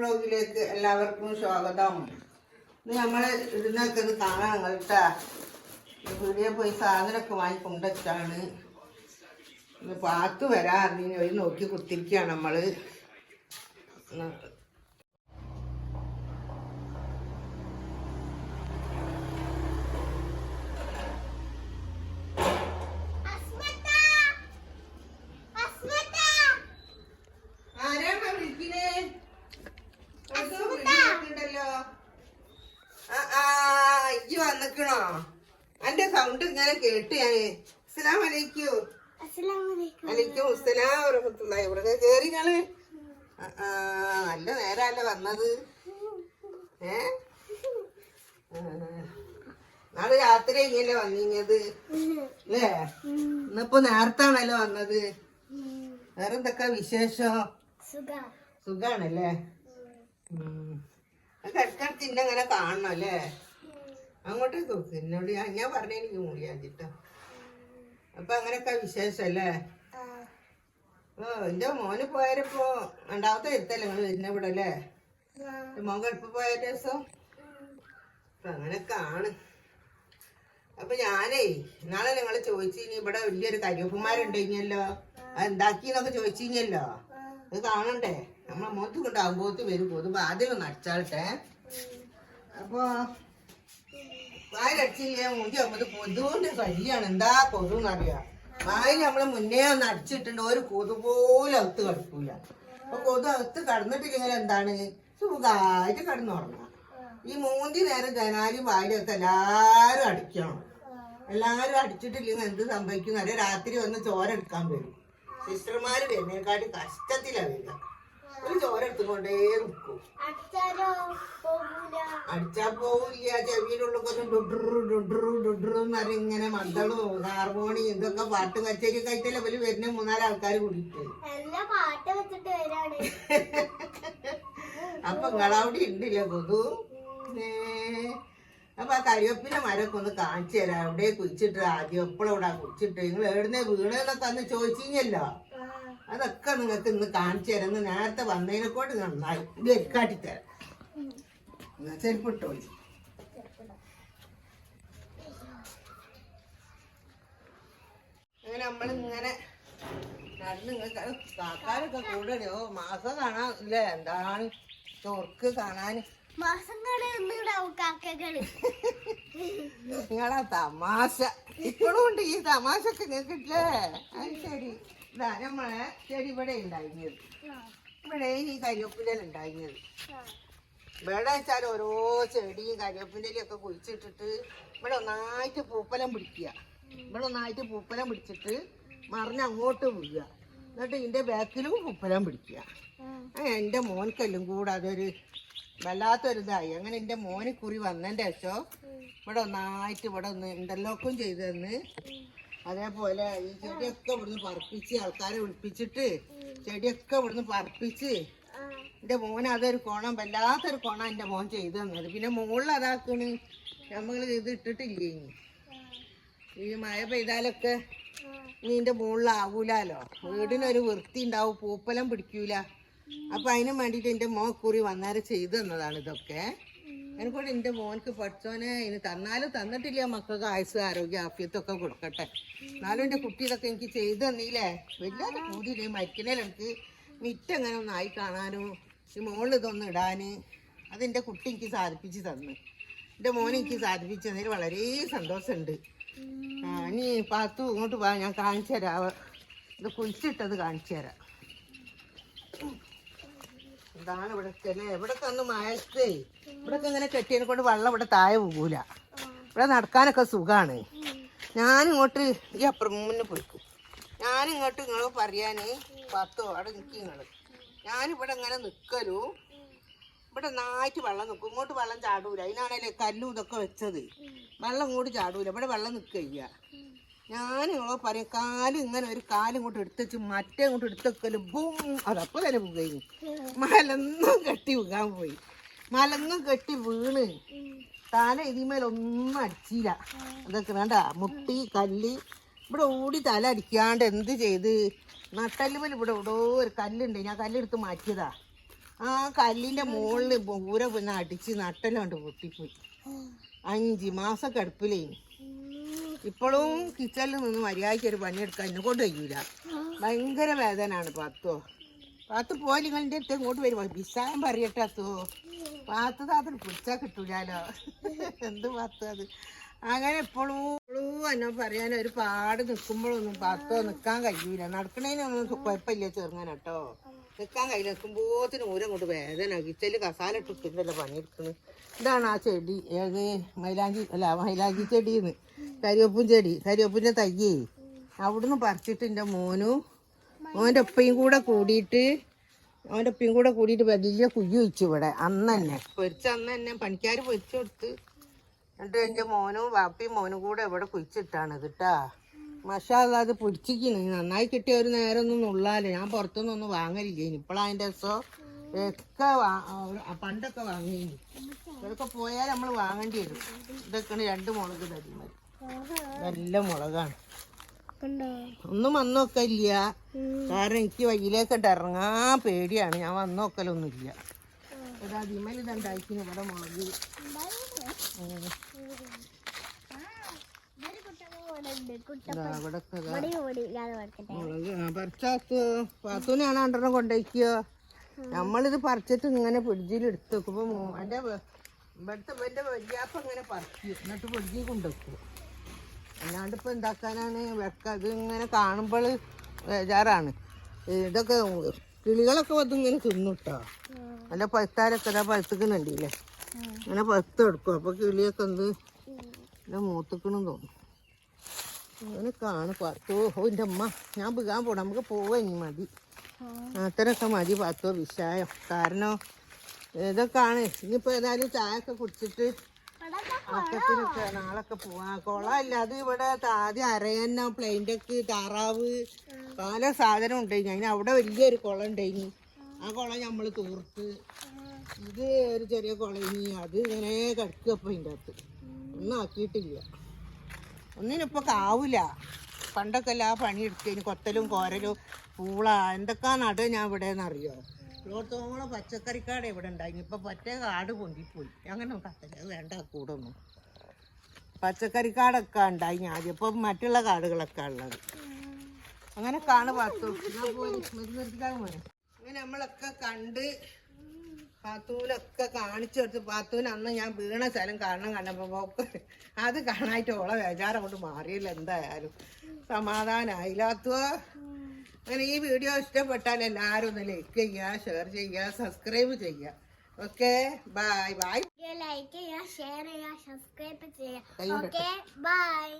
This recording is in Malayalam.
ബ്ലോഗിലേക്ക് എല്ലാവർക്കും സ്വാഗതം. ഇത് നമ്മൾ ഇതിനൊക്കെ ഇത് കാണാൻ കേട്ടാ. വീഡിയോ പോയി സാധനമൊക്കെ വാങ്ങി കൊണ്ടുവച്ചാണ് ഇത് പാത്ത് വരാറിന് ഒരു നോക്കി കുത്തിരിക്കുകയാണ് നമ്മൾ. സൗണ്ട് ഇങ്ങനെ കേട്ട് ഞാൻ അസ്സലാം വലൈക്കും വലൈക്കും അസ്സലാം വറഹ്മത്തുള്ളാഹി ഇവിടെ കേറി ഞങ്ങൾ ആ, നല്ല നേരല്ലേ വന്നത്? ഏ? നാളെ രാത്രി ഇങ്ങനെ വന്നിഞ്ഞത് അല്ലേ ഇന്നിപ്പോ നേരത്താണല്ലോ വന്നത്. വേറെ എന്തൊക്കെ വിശേഷം സുഖാണല്ലേ? ഇടയ്ക്കിടയ്ക്ക് ഇന്നെ അങ്ങനെ കാണണം അല്ലേ? അങ്ങോട്ടേക്ക് നോക്ക്. എന്നോട് ഞാൻ പറഞ്ഞ എനിക്ക് മൂളിയാച്ചിട്ടോ അപ്പൊ അങ്ങനെയൊക്കെ വിശേഷല്ലേ? ഓ എന്റെ മോന് പോയപ്പോ രണ്ടാമത്തെ എത്തല്ലേ നിങ്ങൾ വരുന്ന ഇവിടെ അല്ലേ മോൻ ഗൾഫ് പോയ ദിവസം? അപ്പൊ അങ്ങനൊക്കെ ആണ്. അപ്പൊ ഞാനേ നാളെ നിങ്ങൾ ചോദിച്ചിനി ഇവിടെ വലിയൊരു കരിയപ്പന്മാരുണ്ടല്ലോ അത് ഉണ്ടാക്കിന്നൊക്കെ ചോദിച്ചിഞ്ഞല്ലോ അത് കാണണ്ടേ? നമ്മളെ മോത്ത് കൊണ്ടാകുമ്പോത്ത് വരും. കൊതുമ്പ് ആദ്യം അപ്പോ അപ്പൊ വായിലടിച്ചില്ലേ? മുടി ആകുമ്പോൾ കൊതുവിന്റെ ശല്യാണ്. എന്താ കൊതുന്നറിയാം വായിൽ നമ്മൾ മുന്നേ ഒന്ന് അടിച്ചിട്ടുണ്ട്. ഒരു കൊതു പോലെ അകത്ത് കിടക്കൂല. അപ്പൊ കൊതു അകത്ത് കടന്നിട്ടില്ലെങ്കിൽ എന്താണ്? സുഖമായിട്ട് കടന്നുറങ്ങാം ഈ മൂന്തി നേരം ജനാലും വായിലൊക്കെ എല്ലാരും അടിക്കണം. എല്ലാരും അടിച്ചിട്ടില്ലെങ്കിൽ എന്ത് സംഭവിക്കും? അറിയാം രാത്രി വന്ന് ചോര എടുക്കാൻ വരും. സിസ്റ്റർമാര് വരുന്നതിനെക്കാട്ടി കഷ്ടത്തിലാ വരിക. ഒരു ചോര എടുത്തുകൊണ്ടേ നിൽക്കും. അടിച്ചാ പോവില്ല ചെവിയിലുള്ളൊക്കെ ഇങ്ങനെ മദ്ദളും ഹാർമോണി ഇതൊക്കെ പാട്ട് കച്ചേരി കഴിച്ചല്ലേ വലിയ വരുന്ന? മൂന്നാൽ ആൾക്കാർ കൂടിയിട്ട്. അപ്പൊ നിങ്ങളവിടെ ഉണ്ടല്ലോ കൊതു. അപ്പൊ ആ കരിവേപ്പിന്റെ മരമൊക്കെ ഒന്ന് കാണിച്ചു തരാം. എവിടെ കുഴിച്ചിട്ട്? ആദ്യം എപ്പോഴും ഇവിടെ കുഴിച്ചിട്ട്? നിങ്ങൾ എവിടുന്നേ വീണെന്നൊക്കെ അന്ന് ചോദിച്ചില്ലല്ലോ അതൊക്കെ നിങ്ങൾക്ക് ഇന്ന് കാണിച്ചു തരാം. നേരത്തെ വന്നതിനെ കൊണ്ട് നന്നായി കാട്ടിത്തരാം. എന്നാ ചെരുപ്പിട്ടോളി അങ്ങനെ നമ്മളിങ്ങനെ നടന്ന് ഇങ്ങനെ കാക്കാരൊക്കെ കൂടണോ മാസം കാണാൻ ഇല്ലേ? എന്താണ്? ചോർക്ക് കാണാൻ. നിങ്ങളാ തമാശ. ഇപ്പോഴും ഉണ്ട് ഈ തമാശ ഒക്കെ നിങ്ങൾക്കില്ലേ അത് ശരി. ഇതാ നമ്മളെ ചെടി ഇവിടെ ഉണ്ടായിരുന്നത്. ഇവിടെ ഈ കരിവേപ്പിന്റെ ഉണ്ടായിരുന്നത്. ഇവിടെ വെച്ചാൽ ഓരോ ചെടിയും കരിവേപ്പിന്റെ ഒക്കെ കുഴിച്ചിട്ടിട്ട് ഇവിടെ ഒന്നായിട്ട് പൂപ്പലം പിടിക്കുക. ഇവിടെ ഒന്നായിട്ട് പൂപ്പലം പിടിച്ചിട്ട് മറിഞ്ഞ് അങ്ങോട്ട് വീഴുക. എന്നിട്ട് ഇതിന്റെ ബാക്കിലും പൂപ്പലം പിടിക്കുക. എന്റെ മോൻക്കെല്ലാം കൂടെ അതൊരു വല്ലാത്തൊരു ഇതായി. അങ്ങനെ എന്റെ മോന് കുറി വന്നതിന്റെ ശേഷം ഇവിടെ ഒന്നായിട്ട് ഇവിടെ ഒന്ന് ഇന്റർലോക്കും ചെയ്ത് തന്ന് അതേപോലെ ഈ ചെടിയൊക്കെ ഇവിടുന്ന് പറപ്പിച്ച് ആൾക്കാരെ വിളിപ്പിച്ചിട്ട് ചെടിയൊക്കെ ഇവിടുന്ന് പറപ്പിച്ച് എന്റെ മോൻ അതൊരു കോണം വല്ലാത്തൊരു കോണം എന്റെ മോൻ ചെയ്തു തന്നത്. പിന്നെ മുകളിൽ അതാക്കണ്. നമ്മൾ ഇത് ഇട്ടിട്ടില്ലേ? ഇനി ഈ മഴ പെയ്താലൊക്കെ നീന്റെ മുകളിലാവൂലോ വീടിനൊരു വൃത്തി ഉണ്ടാവും പൂപ്പലം പിടിക്കൂല. അപ്പൊ അതിന് വേണ്ടിട്ട് എന്റെ മോൻ കുറി വന്നേരം ചെയ്തു തന്നതാണ് ഇതൊക്കെ. എനിക്കൂടെ എന്റെ മോൻക്ക് പഠിച്ചോനെ ഇനി തന്നാലും തന്നിട്ടില്ല മക്കൾക്ക് ആയുസ് ആരോഗ്യ ആഫ്യത്തൊക്കെ കൊടുക്കട്ടെ. എന്നാലും എന്റെ കുട്ടി ഇതൊക്കെ എനിക്ക് ചെയ്തു തന്നില്ലേ? വലിയ കൂടിയില്ലേ മരിക്കണേ എനിക്ക് മിറ്റം അങ്ങനെ ഒന്ന് ആയി കാണാനോ ഈ മോളിൽ ഇതൊന്നും ഇടാൻ അതെന്റെ കുട്ടി എനിക്ക് സാധിപ്പിച്ച് തന്നു. എന്റെ മോനെ എനിക്ക് സാധിപ്പിച്ച് തന്നതിൽ വളരെ സന്തോഷമുണ്ട്. ആ ഇനി പാത്തു ഇങ്ങോട്ട് വാ ഞാൻ കാണിച്ചു തരാം. ഇത് കുഴിച്ചിട്ടത് കാണിച്ചു തരാം. ഇതാണ് ഇവിടെ അല്ലേ? ഇവിടെ തന്ന് മഴത്തേ ഇവിടൊക്കെ ഇങ്ങനെ കെട്ടിയതിനെ കൊണ്ട് വെള്ളം ഇവിടെ താഴെ പോകൂല. ഇവിടെ നടക്കാനൊക്കെ സുഖമാണ് ഞാനിങ്ങോട്ട് ഈ അപ്പുറം മുന്നേ പോയിക്കും. ഞാനിങ്ങോട്ട് നിങ്ങൾ പറയാനേ പത്തോ അവിടെ നിൽക്കി നിങ്ങൾ ഞാനിവിടെ ഇങ്ങനെ നിൽക്കലു ഇവിടെ നായിട്ട് വെള്ളം നിൽക്കും ഇങ്ങോട്ട് വെള്ളം ചാടൂല. അതിനാണല്ലേ കല്ലും ഇതൊക്കെ വെച്ചത്. വെള്ളം ഇങ്ങോട്ട് ചാടൂല. ഇവിടെ വെള്ളം നിൽക്കുക ഞാൻ നിങ്ങളോ പറയും കാൽ ഇങ്ങനെ ഒരു കാൽ ഇങ്ങോട്ട് എടുത്തുവെച്ച് മറ്റേ ഇങ്ങോട്ട് എടുത്തെക്കലും ബും. അതപ്പോൾ തന്നെ പോകുകയും മലന്നും കെട്ടി വീകാൻ പോയി. മലന്നും കെട്ടി വീണ്. തല ഇതിമേലൊന്നും അടിച്ചില്ല അതൊക്കെ വേണ്ട. മുട്ടി കല്ല് ഇവിടെ ഓടി തല അടിക്കാണ്ട് എന്ത് ചെയ്ത്? നട്ടല്ലുമൽ ഇവിടെ ഇവിടെ ഒരു കല്ലുണ്ട്. ഞാൻ കല്ലെടുത്ത് മാറ്റിയതാ. ആ കല്ലിന്റെ മുകളിൽ പൂര പിന്നെ അടിച്ച് നട്ടലുണ്ട് പൊട്ടിപ്പോയി. അഞ്ച് മാസം കിടപ്പിലേ. ഇപ്പോഴും കിച്ചണിൽ നിന്ന് മര്യാദയ്ക്ക് ഒരു പണിയെടുക്കാൻ എന്നെ കൊണ്ട് കഴിയൂല. ഭയങ്കര വേദനയാണ് പാത്തോ പാത്ത് പോലെ നിങ്ങളുടെ അടുത്ത് ഇങ്ങോട്ട് വരുമോ വിസായം അത്തോ പാത്ത് താത്തിന് പിടിച്ചാൽ കിട്ടൂലോ എന്ത് പാത്ത് അത്. അങ്ങനെ എപ്പോഴും എന്നെ പറയാൻ ഒരു പാട് നിൽക്കുമ്പോഴൊന്നും പാത്തോ നിൽക്കാൻ കഴിയൂല. നടക്കണേനൊന്നും കുഴപ്പമില്ല ചെറുങ്ങനെ കേട്ടോ നിൽക്കാൻ കഴിയില്ല. നിൽക്കുമ്പോത്തിന് ഊരം കൊണ്ട് വേദന. കിച്ചൽ കസാല ഇട്ടിട്ടുണ്ടല്ലോ പണിയെടുക്കുന്നത് ഇതാണ് ആ ചെടി. ഏത്? മൈലാഞ്ചി അല്ല മൈലാഞ്ചി ചെടിന്ന്. കരിവേപ്പും ചെടി. കരിവേപ്പിന്റെ തയ്യേ അവിടുന്ന് പറിച്ചിട്ട് എന്റെ മോനും മോന്റെ ഒപ്പയും കൂടെ കൂടിയിട്ട് അവന്റെ ഒപ്പയും കൂടെ കൂടിയിട്ട് വലിയ കുയ്യ് വെച്ചു ഇവിടെ. അന്ന് തന്നെ പൊരിച്ച അന്ന് തന്നെ പണിക്കാർ പൊരിച്ചു കൊടുത്ത് എന്നിട്ട് എന്റെ മോനും വാപ്പിയും മോനും കൂടെ ഇവിടെ കുഴിച്ചിട്ടാണ് കേട്ടാ. മഷാല അത് പിടിച്ചിക്കണ് നന്നായി കിട്ടിയ ഒരു നേരം ഒന്നും ഉള്ളാലേ. ഞാൻ പുറത്തുനിന്നൊന്നും വാങ്ങലില്ല ഇനി ഇപ്പോഴാ അതിന്റെ രസം. ഒക്കെ പണ്ടൊക്കെ വാങ്ങി ഇതൊക്കെ പോയാൽ നമ്മൾ വാങ്ങേണ്ടി വരും. ഇതൊക്കെയാണ് രണ്ട് മുളക് തരുന്നത് നല്ല മുളകാണ്. ഒന്നും വന്നൊക്കെ ഇല്ല കാരണം എനിക്ക് വയ്യിലേക്കിട്ട് ഇറങ്ങാൻ പേടിയാണ്. ഞാൻ വന്നോക്കലൊന്നുമില്ല. ഇത് ഇതുണ്ടായിരിക്കുന്നു ഇവിടെ മുളക്. പറിച്ചാത്ത് രണ്ടെണ്ണം കൊണ്ടുപോയിക്കോ നമ്മളിത് പറിച്ചിട്ട് ഇങ്ങനെ പിടിച്ചിൽ എടുത്തു വെക്കുമ്പോ എന്റെ ഇവിടുത്തെ എന്റെ വല്യാപ്പ ഇങ്ങനെ പറിക്കും. എന്നിട്ട് ഫ്രിഡ്ജിൽ കൊണ്ടുവെക്കും അല്ലാണ്ട് ഇപ്പൊ എന്താക്കാനാണ്? വെക്ക ഇത് ഇങ്ങനെ കാണുമ്പോൾ ബേജാറാണ്. ഇതൊക്കെ കിളികളൊക്കെ വന്ന് ഇങ്ങനെ തിന്നുട്ടോ. നല്ല പഴുത്താരൊക്കെ ഇതാ പഴുത്തുക്കുന്നുണ്ടല്ലേ അങ്ങനെ പഴുത്തെടുക്കും അപ്പോൾ കിളിയൊക്കെ എന്ത് ഇല്ല മൂത്തുക്കണെന്ന് തോന്നും. അങ്ങനെ കാണും. പത്തോ ഓ എന്റെ അമ്മ ഞാൻ വികാൻ പോണം. നമുക്ക് പോവാ ഇനി മതി. അത്രയൊക്കെ മതി പത്തോ വിഷായം കാരണം ഇതൊക്കെയാണ് ഇനിയിപ്പോൾ ഏതായാലും ചായ ഒക്കെ കുടിച്ചിട്ട് അക്കത്തിനൊക്കെ നാളൊക്കെ പോവാ. കുളമല്ല അത് ഇവിടെ ആദ്യം അരയന്ന പ്ലെയിന്റെക്ക് താറാവ് പല സാധനം ഉണ്ടായിരുന്നു അതിന് അവിടെ വലിയൊരു കുളം ഉണ്ടായിരുന്നു ആ കുളം നമ്മൾ തൂർത്ത്. ഇത് ഒരു ചെറിയ കുളയിനി അത് ഇങ്ങനെ കിടക്കുക ഇതിന്റെ അകത്ത്. ഒന്നും ആക്കിയിട്ടില്ല. ഒന്നിനിപ്പോൾ കാവില്ല. പണ്ടൊക്കെ എല്ലാ പണിയെടുത്തു കൊത്തലും കോരലും പൂള എന്തൊക്കെ നടുക ഞാൻ ഇവിടെ എന്നറിയോ ഇവിടത്തോളം പച്ചക്കറിക്കാട് ഇവിടെ ഉണ്ടായിരുന്നു ഇപ്പൊ പറ്റേ കാട് കൊണ്ടിപ്പോയി അങ്ങനെ കത്തല അത് വേണ്ട കൂടൊന്നും. പച്ചക്കറിക്കാടൊക്കെ ഉണ്ടായി ഞാൻ ഇപ്പം മറ്റുള്ള കാടുകളൊക്കെ ഉള്ളത്. അങ്ങനെ കാണു പാത്തു അങ്ങനെ നമ്മളൊക്കെ കണ്ട് പാത്തൂലൊക്കെ കാണിച്ചു കൊടുത്ത് പാത്തൂന് അന്ന് ഞാൻ വീണ സ്ഥലം കാണണം കണ്ടപ്പോ അത് കാണായിട്ട് ഓളെ വേചാരം കൊണ്ട് മാറിയില്ല എന്തായാലും. സമാധാനമായില്ലാത്തോ അങ്ങനെ ഈ വീഡിയോ ഇഷ്ടപ്പെട്ടാൽ എല്ലാവരും ഒന്ന് ലൈക്ക് ചെയ്യുക ഷെയർ ചെയ്യുക സബ്സ്ക്രൈബ് ചെയ്യുക. ഓക്കെ ബൈ ബൈ ലൈക്ക് ചെയ്യുക ഷെയർ ചെയ്യുക സബ്സ്ക്രൈബ് ചെയ്യുക. Okay bye